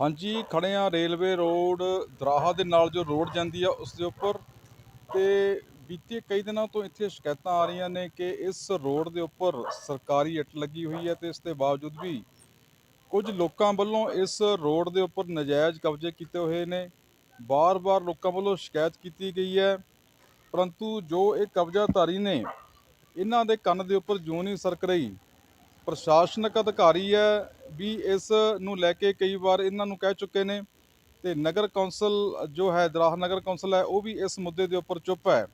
ਹਾਂਜੀ, ਖੜੇ ਆ ਰੇਲਵੇ ਰੋਡ ਦਰਾਹਾ ਦੇ ਨਾਲ ਜੋ ਰੋਡ ਜਾਂਦੀ ਆ, ਉਸ ਦੇ ਉੱਪਰ। ਤੇ ਬੀਤੇ ਕਈ ਦਿਨਾਂ ਤੋਂ ਇੱਥੇ ਸ਼ਿਕਾਇਤਾਂ ਆ ਰਹੀਆਂ ਨੇ ਕਿ ਇਸ ਰੋਡ ਦੇ ਉੱਪਰ ਸਰਕਾਰੀ ਇੱਟ ਲੱਗੀ ਹੋਈ ਹੈ ਤੇ ਇਸ ਦੇ ਬਾਵਜੂਦ ਵੀ ਕੁਝ ਲੋਕਾਂ ਵੱਲੋਂ ਇਸ ਰੋਡ ਦੇ ਉੱਪਰ ਨਜਾਇਜ਼ ਕਬਜ਼ੇ ਕੀਤੇ ਹੋਏ ਨੇ। ਬਾਰ-ਬਾਰ ਲੋਕਾਂ ਵੱਲੋਂ ਸ਼ਿਕਾਇਤ ਕੀਤੀ ਗਈ ਹੈ। ਪਰੰਤੂ ਜੋ ਇਹ ਕਬਜ਼ਾਧਾਰੀ ਨੇ, ਇਹਨਾਂ ਦੇ ਕੰਨ ਦੇ ਉੱਪਰ ਜੂੰ ਨਹੀਂ ਸਰਕ ਰਹੀ। ਪ੍ਰਸ਼ਾਸਨਿਕ ਅਧਿਕਾਰੀ ਹੈ ਵੀ ਇਸ ਨੂੰ ਲੈ ਕੇ ਕਈ ਵਾਰ ਇਹਨਾਂ ਨੂੰ ਕਹਿ ਚੁੱਕੇ ਨੇ ਤੇ ਨਗਰ ਕੌਂਸਲ ਜੋ ਹੈ, ਦਰਾਹ ਨਗਰ ਕੌਂਸਲ ਹੈ, ਉਹ ਵੀ ਇਸ ਮੁੱਦੇ ਦੇ ਉੱਪਰ ਚੁੱਪ ਹੈ।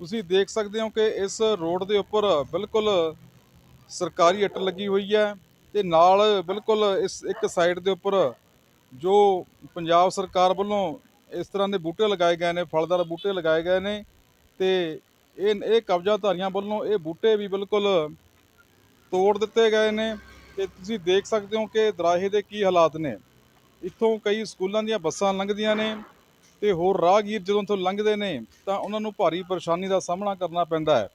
ਤੁਸੀਂ ਦੇਖ ਸਕਦੇ ਹੋ ਕਿ ਇਸ ਰੋਡ ਦੇ ਉੱਪਰ ਬਿਲਕੁਲ ਸਰਕਾਰੀ ਇੱਟ ਲੱਗੀ ਹੋਈ ਹੈ ਤੇ ਨਾਲ ਬਿਲਕੁਲ ਇਸ ਇੱਕ ਸਾਈਡ ਦੇ ਉੱਪਰ ਜੋ ਪੰਜਾਬ ਸਰਕਾਰ ਵੱਲੋਂ ਇਸ ਤਰ੍ਹਾਂ ਦੇ ਬੂਟੇ ਲਗਾਏ ਗਏ ਨੇ, ਫਲਦਾਰ ਬੂਟੇ ਲਗਾਏ ਗਏ ਨੇ ਤੇ ਇਹ ਇਹ ਕਬਜ਼ਾਧਾਰੀਆਂ ਵੱਲੋਂ ਇਹ ਬੂਟੇ ਵੀ ਬਿਲਕੁਲ ਤੋੜ ਦਿੱਤੇ ਗਏ ਨੇ ਤੇ ਤੁਸੀਂ ਦੇਖ ਸਕਦੇ ਹੋ ਕਿ ਦਰਾਹੇ ਦੇ ਕੀ ਹਾਲਾਤ ਨੇ। ਇੱਥੋਂ ਕਈ ਸਕੂਲਾਂ ਦੀਆਂ ਬੱਸਾਂ ਲੰਘਦੀਆਂ ਨੇ ਤੇ ਹੋਰ ਰਾਹਗੀਰ ਜਦੋਂ ਤੋਂ ਲੰਘਦੇ ਨੇ ਤਾਂ ਉਹਨਾਂ ਨੂੰ ਭਾਰੀ ਪਰੇਸ਼ਾਨੀ ਦਾ ਸਾਹਮਣਾ ਕਰਨਾ ਪੈਂਦਾ ਹੈ।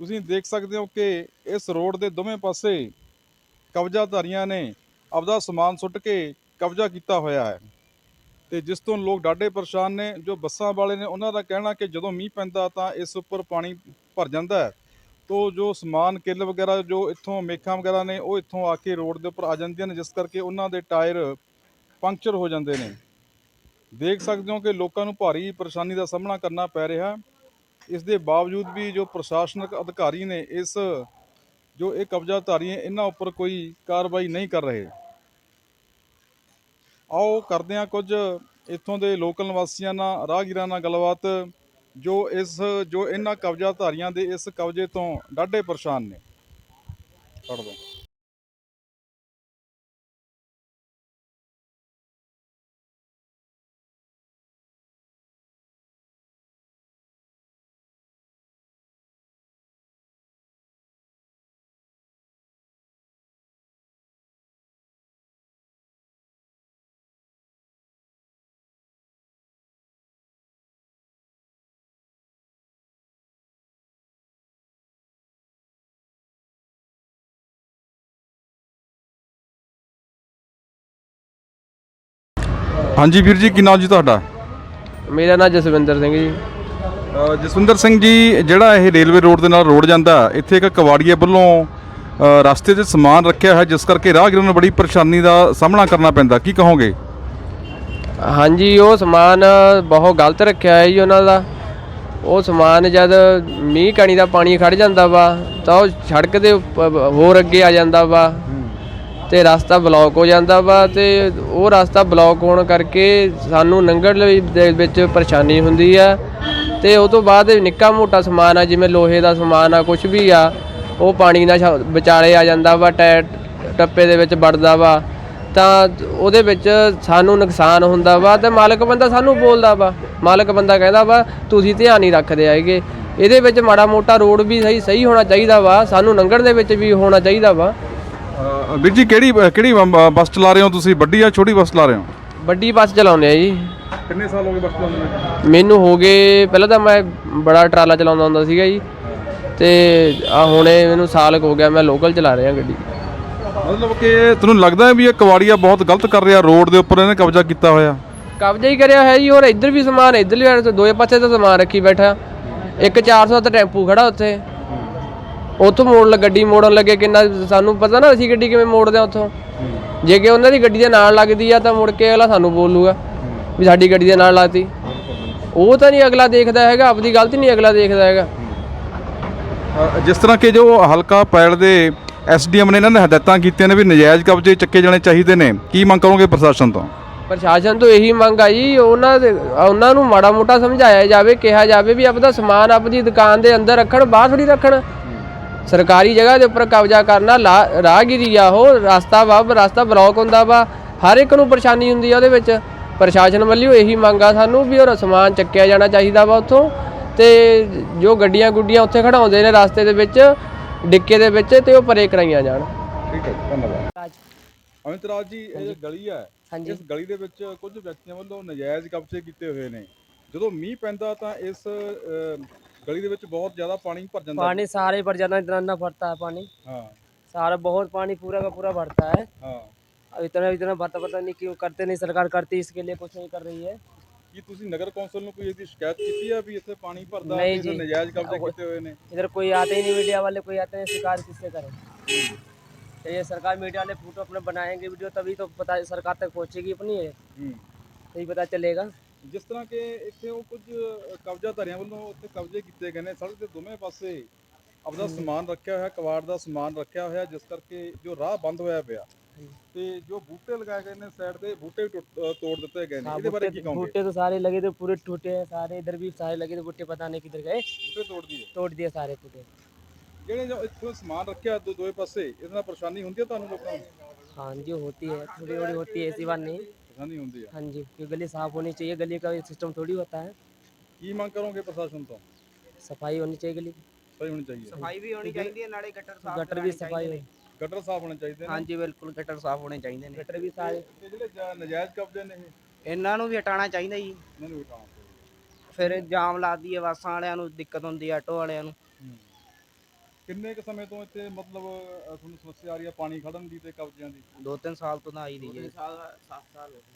ਤੁਸੀਂ ਦੇਖ ਸਕਦੇ ਹੋ ਕਿ ਇਸ ਰੋਡ ਦੇ ਦੋਵੇਂ ਪਾਸੇ ਕਬਜ਼ਾਧਾਰੀਆਂ ਨੇ ਆਪਦਾ ਸਮਾਨ ਸੁੱਟ ਕੇ ਕਬਜ਼ਾ ਕੀਤਾ ਹੋਇਆ ਹੈ। ਤੇ ਜਿਸ ਤੋਂ ਲੋਕ ਡਾਢੇ ਪਰੇਸ਼ਾਨ ਨੇ, ਜੋ ਬੱਸਾਂ ਵਾਲੇ ਨੇ ਉਹਨਾਂ ਦਾ ਕਹਿਣਾ ਕਿ ਜਦੋਂ ਮੀਂਹ ਪੈਂਦਾ ਤਾਂ ਇਸ ਉੱਪਰ ਪਾਣੀ ਭਰ ਜਾਂਦਾ ਹੈ। ਤੋਂ ਜੋ ਸਮਾਨ, ਕਿੱਲ ਵਗੈਰਾ, ਜੋ ਇੱਥੋਂ ਮੇਖਾਂ ਵਗੈਰਾ ਨੇ, ਉਹ ਇੱਥੋਂ ਆ ਕੇ ਰੋਡ ਦੇ ਉੱਪਰ ਆ ਜਾਂਦੀਆਂ ਨੇ, ਜਿਸ ਕਰਕੇ ਉਹਨਾਂ ਦੇ ਟਾਇਰ ਪੰਕਚਰ ਹੋ ਜਾਂਦੇ ਨੇ। ਦੇਖ ਸਕਦੇ ਹੋ ਕਿ ਲੋਕਾਂ ਨੂੰ ਭਾਰੀ ਪਰੇਸ਼ਾਨੀ ਦਾ ਸਾਹਮਣਾ ਕਰਨਾ ਪੈ ਰਿਹਾ। ਇਸ ਦੇ ਬਾਵਜੂਦ ਵੀ ਜੋ ਪ੍ਰਸ਼ਾਸਨਿਕ ਅਧਿਕਾਰੀ ਨੇ, ਇਸ ਜੋ ਇਹ ਕਬਜ਼ਾਧਾਰੀ ਹੈ, ਇਹਨਾਂ ਉੱਪਰ ਕੋਈ ਕਾਰਵਾਈ ਨਹੀਂ ਕਰ ਰਹੇ। ਆਓ ਕਰਦੇ ਹਾਂ ਕੁਝ ਇੱਥੋਂ ਦੇ ਲੋਕਲ ਨਿਵਾਸੀਆਂ ਨਾਲ, ਰਾਹਗੀਰਾਂ ਨਾਲ ਗੱਲਬਾਤ। ਜੋ ਇਸ ਜੋ ਇਹਨਾਂ ਕਬਜ਼ਾਧਾਰੀਆਂ ਦੇ ਇਸ ਕਬਜ਼ੇ ਤੋਂ ਡਾਢੇ ਪਰੇਸ਼ਾਨ ਨੇ। ਪੜ੍ਹ ਦੋ। ਹਾਂਜੀ ਵੀਰ ਜੀ ਕੀ ਨਾਮ ਜੀ ਤੁਹਾਡਾ? ਮੇਰਾ ਨਾਮ ਜਸਵਿੰਦਰ ਸਿੰਘ ਜੀ। ਅ, ਜਸਵਿੰਦਰ ਸਿੰਘ ਜੀ ਜਿਹੜਾ ਇਹ ਰੇਲਵੇ ਰੋਡ ਦੇ ਨਾਲ ਰੋਡ ਜਾਂਦਾ ਇੱਥੇ ਇੱਕ ਕਵਾੜੀਏ ਵੱਲੋਂ ਅ, ਰਸਤੇ 'ਤੇ ਸਮਾਨ ਰੱਖਿਆ ਹੈ ਜਿਸ ਕਰਕੇ ਰਾਹਗੀਰਾਂ ਨੂੰ ਬੜੀ ਪਰੇਸ਼ਾਨੀ ਦਾ ਸਾਹਮਣਾ ਕਰਨਾ ਪੈਂਦਾ ਕੀ ਕਹੋਗੇ? ਹਾਂਜੀ ਉਹ ਸਮਾਨ ਬਹੁਤ ਗਲਤ ਰੱਖਿਆ ਹੈ ਜੀ ਉਹਨਾਂ ਦਾ। ਉਹ ਸਮਾਨ ਜਦ ਮੀਂਹ ਕਣੀ ਦਾ ਪਾਣੀ ਖੜ ਜਾਂਦਾ ਵਾ ਤਾਂ ਉਹ ਸੜਕ ਦੇ ਉੱਪ- ਹੋਰ ਅੱਗੇ ਆ ਜਾਂਦਾ ਵਾ। ਤੇ ਰਸਤਾ ਬਲੌਕ ਹੋ ਜਾਂਦਾ ਵਾ ਤੇ ਉਹ ਰਸਤਾ ਬਲੌਕ ਹੋਣ ਕਰਕੇ ਸਾਨੂੰ ਲੰਘਣ ਲਈ ਦੇ ਵਿੱਚ ਪਰੇਸ਼ਾਨੀ ਹੁੰਦੀ ਆ। ਤੇ ਉਹ ਤੋਂ ਬਾਅਦ ਨਿੱਕਾ ਮੋਟਾ ਸਮਾਨ ਆ, ਜਿਵੇਂ ਲੋਹੇ ਦਾ ਸਮਾਨ ਆ ਕੁਝ ਵੀ ਆ, ਉਹ ਪਾਣੀ ਨਾਲ ਛ- ਵਿਚਾਲੇ ਆ ਜਾਂਦਾ ਵਾ ਟਾਇਰ ਟੱਪੇ ਦੇ ਵਿੱਚ ਵੜਦਾ ਵਾ। ਤਾਂ ਉਹਦੇ ਵਿੱਚ ਸਾਨੂੰ ਨੁਕਸਾਨ ਹੁੰਦਾ ਵਾ ਤੇ ਮਾਲਕ ਬੰਦਾ ਸਾਨੂੰ ਬੋਲਦਾ ਵਾ। ਮਾਲਕ ਬੰਦਾ ਕਹਿੰਦਾ ਵਾ, ਤੁਸੀਂ ਧਿਆਨ ਨਹੀਂ ਰੱਖਦੇ ਹੈਗੇ। ਇਹਦੇ ਵਿੱਚ ਮਾੜਾ ਮੋਟਾ ਰੋਡ ਵੀ ਸਹੀ ਸਹੀ ਹੋਣਾ ਚਾਹੀਦਾ ਵਾ, ਸਾਨੂੰ ਲੰਘਣ ਦੇ ਵਿੱਚ ਵੀ ਹੋਣਾ ਚਾਹੀਦਾ ਵਾ। ਵੀਰ ਜੀ ਕਿਹੜੀ ਕਿਹੜੀ ਬ- ਬੱਸ ਚਲਾ ਰਹੇ ਹੋ ਤੁਸੀਂ? ਵੱਡੀ ਜਾਂ ਛੋਟੀ ਬੱਸ ਚਲਾ ਰਹੇ ਹੋ? ਵੱਡੀ ਬੱਸ ਚਲਾਉਂਦੇ ਆ ਜੀ। ਕਿੰਨੇ ਸਾਲ ਹੋ ਗਏ ਬੱਸ ਚਲਾਉਂਦੇ ਮੈਨੂੰ ਹੋ ਗਏ ਪਹਿਲਾਂ ਤਾਂ ਮੈਂ ਬੜਾ ਟਰਾਲਾ ਚਲਾਉਂਦਾ ਹੁੰਦਾ ਸੀਗਾ ਜੀ। ਤੇ ਆ ਹੁਣੇ ਮੈਨੂੰ ਸਾਲ ਕੁ ਹੋ ਗਿਆ ਮੈਂ ਲੋਕਲ ਚਲਾ ਰਿਹਾ ਗੱਡੀ। ਮਤਲਬ ਕਿ ਤੁਹਾਨੂੰ ਲੱਗਦਾ ਹੈ ਵੀ ਇਹ ਕਵਾੜੀਆ ਬਹੁਤ ਗਲਤ ਕਰ ਰਿਹਾ ਰੋਡ ਦੇ ਉੱਪਰ ਇਹਨੇ ਕਬਜ਼ਾ ਕੀਤਾ ਹੋਇਆ? ਕਬਜ਼ਾ ਹੀ ਕਰਿਆ ਹੈ ਜੀ ਹੋਰ ਇੱਧਰ ਵੀ ਸਮਾਨ ਇੱਧਰਲੀ ਸਾਈਡ ਤੋਂ ਦੋਏ ਪਾਸੇ ਤੋਂ ਸਮਾਨ ਰੱਖੀ ਬੈਠਾ। ਇੱਕ 400 ਦਾ ਟੈਂਪੂ ਖੜਾ ਉੱਥੇ। ਉੱਥੋਂ ਮੋੜ ਲ ਗੱਡੀ ਮੋੜਨ ਲੱਗੇ ਕਿੰਨਾ ਸਾਨੂੰ ਪਤਾ ਨਾ ਅਸੀਂ ਗੱਡੀ ਕਿਵੇਂ ਮੋੜਦੇ ਆ ਉੱਥੋਂ। ਜੇ ਕਿ ਉਹਨਾਂ ਦੀ ਗੱਡੀ ਦੇ ਨਾਲ ਲੱਗਦੀ ਆ ਤਾਂ ਮੁੜ ਕੇ ਅਗਲਾ ਸਾਨੂੰ ਬੋਲੂਗਾ ਵੀ ਸਾਡੀ ਗੱਡੀ ਦੇ ਨਾਲ ਲਾਤੀ ਉਹ ਤਾਂ ਨਹੀਂ ਅਗਲਾ ਦੇਖਦਾ ਹੈਗਾ ਆਪਦੀ ਗਲਤੀ ਨਹੀਂ ਅਗਲਾ ਦੇਖਦਾ ਹੈਗਾ। ਜਿਸ ਤਰ੍ਹਾਂ ਕਿ ਜੋ ਹਲਕਾ ਪੈਲ ਦੇ ਐਸਡੀਐਮ ਨੇ ਇਹਨਾਂ ਨੇ ਹਦਾਇਤਾਂ ਕੀਤੀਆਂ ਨੇ ਵੀ ਨਜਾਇਜ਼ ਕਬਜ਼ੇ ਚੱਕੇ ਜਾਣੇ ਚਾਹੀਦੇ ਨੇ ਕੀ ਮੰਗ ਕਰੋਗੇ ਪ੍ਰਸ਼ਾਸਨ ਤੋਂ? ਪ੍ਰਸ਼ਾਸਨ ਤੋਂ ਇਹੀ ਮੰਗ ਆ ਜੀ ਉਹਨਾਂ ਦੇ ਉਹਨਾਂ ਨੂੰ ਮਾੜਾ ਮੋਟਾ ਸਮਝਾਇਆ ਜਾਵੇ ਕਿਹਾ ਜਾਵੇ ਵੀ ਆਪਦਾ ਸਮਾਨ ਆਪਦੀ ਦੁਕਾਨ ਦੇ ਅੰਦਰ ਰੱਖਣ ਬਾਹਰ ਥੋੜੀ ਰੱਖਣ। ਸਰਕਾਰੀ ਜਗ੍ਹਾ ਦੇ ਉੱਪਰ ਕਬਜ਼ਾ ਕਰਨਾ ਰਾਹਗੀਰੀ ਆ ਉਹ ਰਸਤਾ ਵਾ ਰਸਤਾ ਬਲੌਕ ਹੁੰਦਾ ਵਾ ਹਰ ਇੱਕ ਨੂੰ ਪਰੇਸ਼ਾਨੀ ਹੁੰਦੀ ਆ ਉਹਦੇ ਵਿੱਚ। ਪ੍ਰਸ਼ਾਸਨ ਵੱਲੋਂ ਇਹੀ ਮੰਗ ਆ ਸਾਨੂੰ ਵੀ ਉਹ ਸਮਾਨ ਚੱਕਿਆ ਜਾਣਾ ਚਾਹੀਦਾ ਵਾ ਉੱਥੋਂ। ਤੇ ਜੋ ਗੱਡੀਆਂ ਗੁੱਡੀਆਂ ਉੱਥੇ ਖੜਾਉਂਦੇ ਨੇ ਰਸਤੇ ਦੇ ਵਿੱਚ ਡਿੱਕੇ ਦੇ ਵਿੱਚ ਤੇ ਉਹ ਪਰੇ ਕਰਾਈਆਂ ਜਾਣ। ਠੀਕ ਹੈ ਧੰਨਵਾਦ। ਅਮਿਤ ਰਾਜ ਜੀ ਇਹ ਜੋ ਗਲੀ ਹੈ। ਹਾਂਜੀ। ਇਸ ਗਲੀ ਦੇ ਵਿੱਚ ਕੁਝ ਵਿਅਕਤੀਆਂ ਵੱਲੋਂ ਨਜਾਇਜ਼ ਕਬਜ਼ੇ ਕੀਤੇ ਹੋਏ ਨੇ। ਜਦੋਂ ਮੀਂਹ ਪੈਂਦਾ ਤਾਂ ਇਸ ਗਲੀ ਦੇ ਵਿੱਚ ਬਹੁਤ ਜ਼ਿਆਦਾ ਪਾਣੀ ਭਰ ਜਾਂਦਾ पानी सारे भर जाना इतना ना पड़ता है पानी ਹਾਂ सारा बहुत पानी पूरा का पूरा भरता है ਹਾਂ अब इतना इतना भरता पता नहीं क्यों करते नहीं सरकार करती इसके लिए कुछ नहीं कर रही है ਕੀ ਤੁਸੀਂ ਨਗਰ ਕੌਂਸਲ ਨੂੰ ਕੋਈ ਇਹਦੀ ਸ਼ਿਕਾਇਤ ਕੀਤੀ ਆ ਵੀ ਇੱਥੇ ਪਾਣੀ ਭਰਦਾ ਨਹੀਂ ਤੇ ਜੀ। ਨਜਾਇਜ਼ ਕਬਜ਼ੇ ਕੀਤੇ ਹੋਏ ਨੇ इधर कोई आते ही नहीं मीडिया वाले कोई आते हैं शिकार किससे करें तो ये सरकार मीडिया वाले फोटो अपने बनाएंगे वीडियो तभी तो पता सरकार तक पहुंचेगी अपनी है ਹੂੰ तभी पता चलेगा ਜਿਸ ਤਰ੍ਹਾਂ ਕਿ ਇੱਥੇ ਉਹ ਕੁਝ ਕਬਜ਼ਾ ਧਾਰਿਆਂ ਵੱਲੋਂ ਉੱਥੇ ਕਬਜ਼ੇ ਕੀਤੇ ਗਏ ਨੇ। ਸੜਕ ਦੇ ਦੋਵੇਂ ਪਾਸੇ ਆਪਦਾ ਸਮਾਨ ਰੱਖਿਆ ਹੋਇਆ ਕਵਾੜ ਦਾ ਸਮਾਨ ਰੱਖਿਆ ਹੋਇਆ ਜਿਸ ਕਰਕੇ ਜੋ ਰਾਹ ਬੰਦ ਹੋਇਆ ਪਿਆ ਤੇ ਜੋ ਬੂਟੇ ਲਗਾਏ ਗਏ ਨੇ ਸਾਈਡ ਤੇ ਬੂਟੇ ਤੋੜ ਦਿੱਤੇ ਗਏ ਨੇ। ਇਹਦੇ ਬਾਰੇ ਕੀ ਕਹੋਗੇ? ਬੂਟੇ ਤਾਂ ਸਾਰੇ ਲਗੇ ਤੇ ਪੂਰੇ ਟੁੱਟੇ ਆ ਸਾਰੇ ਇਧਰ ਵੀ ਸਾਰੇ ਲਗੇ ਤੇ ਬੂਟੇ ਪਤਾ ਨਹੀਂ ਕਿੱਧਰ ਗਏ। ਬੂਟੇ ਤੋੜ ਦਿਏ ਤੋੜ ਦਿਏ ਸਾਰੇ ਬੂਟੇ ਜਿਹੜੇ ਜੋ ਇੱਥੇ ਸਮਾਨ ਰੱਖਿਆ ਦੋਵੇਂ ਪਾਸੇ ਇਹਦੇ ਪਰੇਸ਼ਾਨੀ ਹੁੰਦੀ ਹੈ ਤੁਹਾਨੂੰ ਲੋਕਾਂ ਨੂੰ? ਹਾਂ ਜੀ ਹੈ। ਥੋੜੀ ਥੋੜੀ ਹੁੰਦੀ ਹੈ ਐਸੀ ਬਾਤ ਪਰੇਸ਼ਾਨੀ ਹੁੰਦੀ ਹੈ हाँ जी क्योंकि गली साफ होनी चाहिए गली का सिस्टम थोड़ी होता है ਕੀ ਮੰਗ ਕਰੋਗੇ ਪ੍ਰਸ਼ਾਸਨ ਤੋਂ सफाई होनी चाहिए गली की ਸਹੀ ਹੋਣੀ ਚਾਹੀਏ ਸਫਾਈ ਵੀ ਹੋਣੀ ਚਾਹੀਦੀ ਹੈ ਨਾਲੇ ਗਟਰ ਸਾਫ਼ गटर भी सफाई हो ਗਟਰ ਸਾਫ਼ ਹੋਣੇ ਚਾਹੀਦੇ ਨੇ ਹਾਂਜੀ ਬਿਲਕੁਲ ਗਟਰ ਸਾਫ਼ ਹੋਣੇ ਚਾਹੀਦੇ ਨੇ गटर भी सारे ਤੇ ਜਿਹੜੇ ਜਾ- ਨਜਾਇਜ਼ ਕਬਜ਼ੇ ਨੇ ਇਹ ਇਹਨਾਂ ਨੂੰ ਵੀ ਹਟਾਉਣਾ ਚਾਹੀਦਾ ਜੀ ਇਹਨਾਂ ਨੂੰ ਹਟਾਉਣਾ ਚਾਹੀਦਾ ਫਿਰ ਜਾਮ ਲਾਦੀ ਹੈ ਬੱਸਾਂ ਵਾਲਿਆਂ ਨੂੰ ਦਿੱਕਤ ਹੁੰਦੀ ਹੈ ਆਟੋ ਵਾਲਿਆਂ ਨੂੰ ਕਿੰਨੇ ਕੁ ਸਮੇਂ ਤੋਂ ਇੱਥੇ ਮਤਲਬ ਤੁਹਾਨੂੰ ਸਮੱਸਿਆ ਆ ਰਹੀ ਹੈ ਪਾਣੀ ਖੜਨ ਦੀ ਤੇ ਕਬਜ਼ਿਆਂ ਦੀ? ਦੋ ਤਿੰਨ ਸਾਲ ਤੋਂ ਤਾਂ ਆਈ ਰਹੀ ਹੈ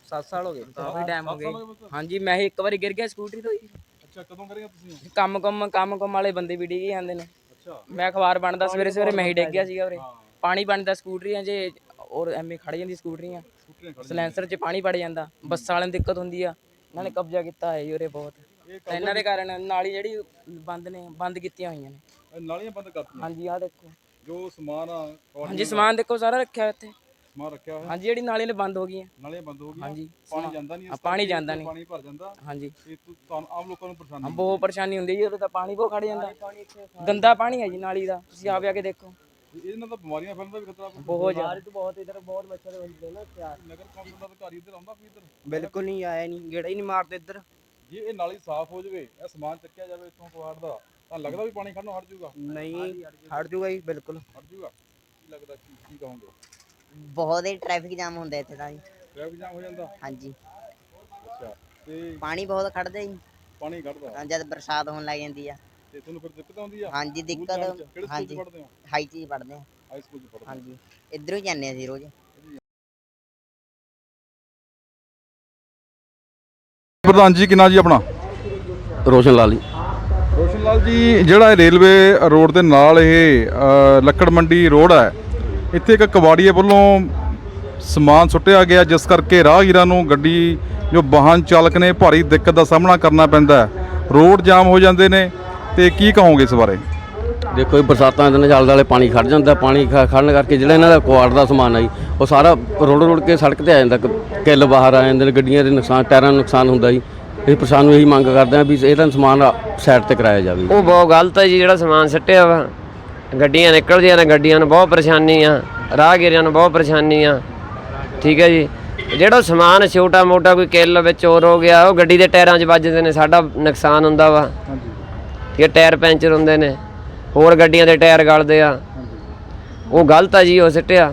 7 ਸਾਲ ਹੋ ਗਏ। ਕਾਫੀ ਟਾਈਮ ਹੋ ਸੱਤ ਸਾਲ ਗਏ? ਹਾਂਜੀ ਮੈਂ ਇੱਕ ਵਾਰੀ ਗਿਰ ਗਿਆ ਸਕੂਟਰੀ ਤੋਂ ਹੀ। ਅੱਛਾ ਕਦੋਂ ਕਰੀਆਂ ਤੁਸੀਂ ਕੰਮ ਕੰਮ ਕੰਮ ਕੰਮ ਵਾਲੇ ਬੰਦੇ ਵੀ ਡਿੱਗੇ ਜਾਂਦੇ ਨੇ। ਅੱਛਾ। ਮੈਂ ਅਖਬਾਰ ਬਣਦਾ ਸਵੇਰੇ ਸਵੇਰੇ ਮੈਂ ਹੀ ਡਿੱਗ ਗਿਆ ਸੀਗਾ ਉਰੇ। ਹਾਂ। ਪਾਣੀ ਬਣਦਾ ਸਕੂਟਰੀਆਂ 'ਚ ਔਰ ਐਵੇਂ ਖੜ ਜਾਂਦੀ ਸਕੂਟਰੀਆਂ। ਖੜੀਆਂ ਸਲੈਂਸਰ 'ਚ ਪਾਣੀ ਵੜ ਜਾਂਦਾ। ਬੱਸਾਂ ਵਾਲਿਆਂ ਨੂੰ ਦਿੱਕਤ ਹੁੰਦੀ ਆ। ਇਹਨਾਂ ਨੇ ਕਬਜ਼ਾ ਕੀਤਾ ਹੈ ਜੀ ਉਰੇ ਬਹੁਤ। ਇਹ ਤਾਂ ਇਹਨਾਂ ਦੇ ਕਾਰਨ ਨਾਲੀ ਜਿਹੜੀ ਬੰਦ ਨੇ ਬੰਦ ਕੀਤੀਆਂ ਹੋਈਆਂ ਨੇ। ਇਹ ਨਾਲੀਆਂ ਬੰਦ ਕਰਤੀਆਂ ਹਾਂਜੀ ਆਹ ਦੇਖੋ। ਜੋ ਸਮਾਨ ਆ ਹਾਂਜੀ ਸਮਾਨ ਦੇਖੋ ਸਾਰਾ ਰੱਖਿਆ ਹੋਇਆ ਇੱਥੇ। ਸਮਾਨ ਰੱਖਿਆ ਹੋਇਆ। ਹਾਂਜੀ ਜਿਹੜੀ ਨਾਲੀਆਂ ਨੇ ਬੰਦ ਹੋ ਗਈਆਂ। ਨਾਲੀਆਂ ਬੰਦ ਹੋ ਗਈਆਂ। ਹਾਂਜੀ। ਪਾਣੀ ਜਾਂਦਾ ਨਹੀਂ ਇਸ ਪਾਣੀ ਕਰਕੇ ਜਾਂਦਾ ਨਹੀਂ। ਪਾਣੀ ਭਰ ਜਾਂਦਾ। ਹਾਂਜੀ। ਤੁ- ਤੁਹਾਨੂੰ ਆਮ ਲੋਕਾਂ ਨੂੰ ਪਰੇਸ਼ਾਨੀ ਹਾਂ ਬਹੁਤ ਪਰੇਸ਼ਾਨੀ ਹੁੰਦੀ ਜੀ ਉਰੇ ਤਾਂ ਪਾਣੀ ਬਹੁਤ ਖੜ ਜਾਂਦਾ। ਗੰਦਾ ਪਾਣੀ ਹੈ ਜੀ ਨਾਲੀ ਦਾ। ਤੁਸੀਂ ਆਪ ਆ ਕੇ ਦੇਖੋ। ਇਹਦੇ ਨਾਲ ਤਾਂ ਬਿਮਾਰੀਆਂ ਫੈਲਣ ਦਾ ਵੀ ਖਤਰਾ ਕੋਈ ਬਹੁਤ ਜ਼ਿਆਦਾ। ਬਹੁਤ ਇਧਰ ਬਹੁਤ ਮੱਛਰ ਹੁੰਦੇ ਨੇ ਨਗਰ ਕੌਂਸਲ ਦਾ ਅਧਿਕਾਰੀ ਇੱਧਰ ਆਉਂਦਾ ਕੋਈ ਇੱਧਰ? ਬਿਲਕੁਲ ਨਹੀਂ ਆਇਆ ਨਹੀਂ ਗੇੜਾ ਹੀ ਨਹੀਂ ਮਾਰਦੇ ਇੱਧਰ। ਜੇ ਇਹ ਨਾਲੀ ਸਾਫ਼ ਹੋ ਜਾਵੇ ਇਹ ਸਮਾਨ ਚੱਕਿਆ ਜਾਵੇ ਇੱਥੋਂ ਕਵਾੜ ਦਾ ਤਾਂ ਲੱਗਦਾ ਵੀ ਪਾਣੀ ਖੜਨੋਂ ਹਟ ਜਾਊਗਾ। ਨਹੀਂ ਹਟ ਜੂਗਾ ਜੀ ਬਿਲਕੁਲ। ਹਟ ਜਾਊਗਾ? ਕੀ ਲੱਗਦਾ ਕੀ ਕੀ ਕਹੋਗੇ? ਬਹੁਤ ਹੀ ਟ੍ਰੈਫਿਕ ਜਾਮ ਹੁੰਦਾ ਇੱਥੇ ਤਾਂ ਜੀ। ਟ੍ਰੈਫਿਕ ਜਾਮ ਹੋ ਜਾਂਦਾ? ਹਾਂਜੀ। ਅੱਛਾ ਤੇ ਪਾਣੀ ਬਹੁਤ ਖੜਦਾ ਜੀ। ਪਾਣੀ ਖੜਦਾ ਜਦ ਬਰਸਾਤ ਹੋਣ ਲੱਗ ਜਾਂਦੀ ਆ। ਤੇ ਤੁਹਾਨੂੰ ਫਿਰ ਦਿੱਕਤ ਆਉਂਦੀ ਆ? ਹਾਂਜੀ ਦਿੱਕਤ? ਕਿਹੜੇ ਹਾਂਜੀ। ਹਾਈ ਚੀਜ਼ ਪੜਦੇ ਆ। ਹਾਈ ਸਕੂਲ ਚ ਪੜ੍ਹਦੇ ਹੋ? ਹਾਂਜੀ। ਇੱਧਰੋਂ ਜਾਂਦੇ ਆ ਅਸੀਂ ਰੋਜ਼। ਪ੍ਰਧਾਨ ਜੀ ਕਿੰਨਾ ਜੀ ਆਪਣਾ? ਰੋਸ਼ਨ ਲਾਲੀ ਰੋਸ਼ਨ ਲਾਲ ਜੀ ਜਿਹੜਾ ਇਹ ਰੇਲਵੇ ਰੋਡ ਦੇ ਨਾਲ ਇਹ ਅ, ਲੱਕੜ ਮੰਡੀ ਰੋਡ ਹੈ ਇੱਥੇ ਇੱਕ ਕਬਾੜੀਏ ਵੱਲੋਂ ਸਮਾਨ ਸੁੱਟਿਆ ਗਿਆ ਜਿਸ ਕਰਕੇ ਰਾਹਗੀਰਾਂ ਨੂੰ ਗੱਡੀ ਜੋ ਵਾਹਨ ਚਾਲਕ ਨੇ ਭਾਰੀ ਦਿੱਕਤ ਦਾ ਸਾਹਮਣਾ ਕਰਨਾ ਪੈਂਦਾ ਹੈ। ਰੋਡ ਜਾਮ ਹੋ ਜਾਂਦੇ ਨੇ ਤੇ ਕੀ ਕਹੋਗੇ ਇਸ ਬਾਰੇ? ਦੇਖੋ ਇਹ ਬਰਸਾਤਾਂ ਦੇ ਨਾਲ ਵਾਲੇ ਪਾਣੀ ਖੜ ਜਾਂਦਾ ਪਾਣੀ ਖ- ਖੜਨ ਕਰਕੇ ਜਿਹੜਾ ਇਹਨਾਂ ਦਾ ਕੁਆੜ ਦਾ ਸਮਾਨ ਆਈ ਉਹ ਸਾਰਾ ਰੋੜ ਰੋੜ ਕੇ ਸੜਕ ਤੇ ਆ ਜਾਂਦਾ ਕ- ਕਿੱਲ ਬਾਹਰ ਆ ਜਾਂਦੇ ਨੇ ਗੱਡੀਆਂ ਦੇ ਨੁਕਸਾਨ ਟਾਇਰਾਂ ਨੂੰ ਨੁਕਸਾਨ ਹੁੰਦਾ ਜੀ। ਇਹ ਪ੍ਰਸ਼ਾਸਨ ਨੂੰ ਇਹੀ ਮੰਗ ਕਰਦੇ ਆ ਵੀ ਇਹਦਾ ਸਮਾਨ ਸਾਈਡ ਤੇ ਕਰਾਇਆ ਜਾਵੇ। ਉਹ ਬਹੁਤ ਗਲਤ ਹੈ ਜੀ ਜਿਹੜਾ ਸਮਾਨ ਸੱਟਿਆ ਵਾ। ਗੱਡੀਆਂ ਨਿਕਲਦੀਆਂ ਨੇ ਗੱਡੀਆਂ ਨੂੰ ਬਹੁਤ ਪਰੇਸ਼ਾਨੀ ਆ ਰਾਹਗੀਰਾਂ ਨੂੰ ਬਹੁਤ ਪਰੇਸ਼ਾਨੀ ਆ। ਠੀਕ ਹੈ ਜੀ। ਜਿਹੜਾ ਸਮਾਨ ਛੋਟਾ ਮੋਟਾ ਕੋਈ ਕਿੱਲ ਵਿੱਚ ਹੋਰ ਹੋ ਗਿਆ ਉਹ ਗੱਡੀ ਦੇ ਟਾਇਰਾਂ 'ਚ ਵੱਜਦੇ ਨੇ ਸਾਡਾ ਨੁਕਸਾਨ ਹੁੰਦਾ ਵਾ। ਹਾਂਜੀ। ਠੀਕ ਹੈ ਟਾਇਰ ਪੈਂਚਰ ਹੁੰਦੇ ਨੇ। ਹੋਰ ਗੱਡੀਆਂ ਦੇ ਟਾਇਰ ਗਲਦੇ ਆ। ਉਹ ਗਲਤ ਆ ਜੀ ਉਹ ਸਿੱਟਿਆ।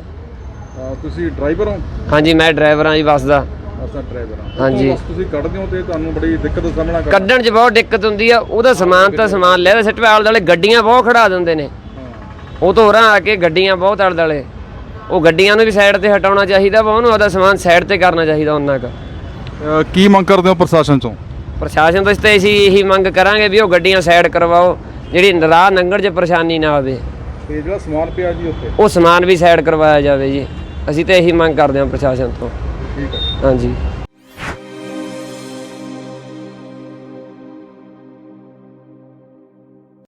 ਤੁਸੀਂ ਡਰਾਈਵਰ ਹੋ? ਹਾਂਜੀ ਮੈਂ ਡਰਾਈਵਰ ਹਾਂ ਜੀ ਬੱਸ ਦਾ। ਅਸਾਂ ਡਰਾਈਵਰ ਹਾਂ। ਹਾਂਜੀ। ਬਸ ਤੁਸੀਂ ਕੱਢਦੇ ਹੋ ਤੇ ਤੁਹਾਨੂੰ ਬੜੀ ਦਿੱਕਤ ਦਾ ਸਾਹਮਣਾ ਕਰਨਾ ਕੱਢਣ 'ਚ ਬਹੁਤ ਦਿੱਕਤ ਹੁੰਦੀ ਆ। ਉਹਦਾ ਸਮਾਨ ਤਾਂ ਸਮਾਨ ਲੈ ਸਿੱਟ ਆਲੇ ਦੁਆਲੇ ਗੱਡੀਆਂ ਬਹੁਤ ਖੜਾ ਦਿੰਦੇ ਨੇ। ਉਹ ਤੋਂ ਹੋਰਾਂ ਆ ਕੇ ਗੱਡੀਆਂ ਬਹੁਤ ਆਲੇ ਦੁਆਲੇ ਉਹ ਗੱਡੀਆਂ ਨੂੰ ਵੀ ਸਾਈਡ ਤੇ ਹਟਾਉਣਾ ਚਾਹੀਦਾ ਵਾ ਉਹਨੂੰ ਉਹਦਾ ਸਮਾਨ ਸਾਈਡ ਤੇ ਕਰਨਾ ਚਾਹੀਦਾ ਉਹਨਾਂ ਕੁ ਕੀ ਮੰਗ ਕਰਦੇ ਹੋ ਪ੍ਰਸ਼ਾਸਨ ਤੋਂ? ਪ੍ਰਸ਼ਾਸਨ ਤੋਂ ਇਸ ਤੇ ਅਸੀਂ ਇਹੀ ਮੰਗ ਕਰਾਂਗੇ ਵੀ ਉਹ ਗੱਡੀਆਂ ਸਾਈਡ ਕਰਵਾਓ। ਜਿਹੜੀ ਰਾਹ ਲੰਘਣ 'ਚ ਪਰੇਸ਼ਾਨੀ ਨਾ ਆਵੇ ਤੇ ਜਿਹੜਾ ਸਮਾਨ ਪਿਆ ਜੀ ਉੱਥੇ? ਉਹ ਸਮਾਨ ਵੀ ਸਾਈਡ ਕਰਵਾਇਆ ਜਾਵੇ ਜੀ। ਅਸੀਂ ਤਾਂ ਇਹੀ ਮੰਗ ਕਰਦੇ ਹਾਂ ਪ੍ਰਸ਼ਾਸਨ ਤੋਂ। ਠੀਕ ਹੈ। ਹਾਂਜੀ।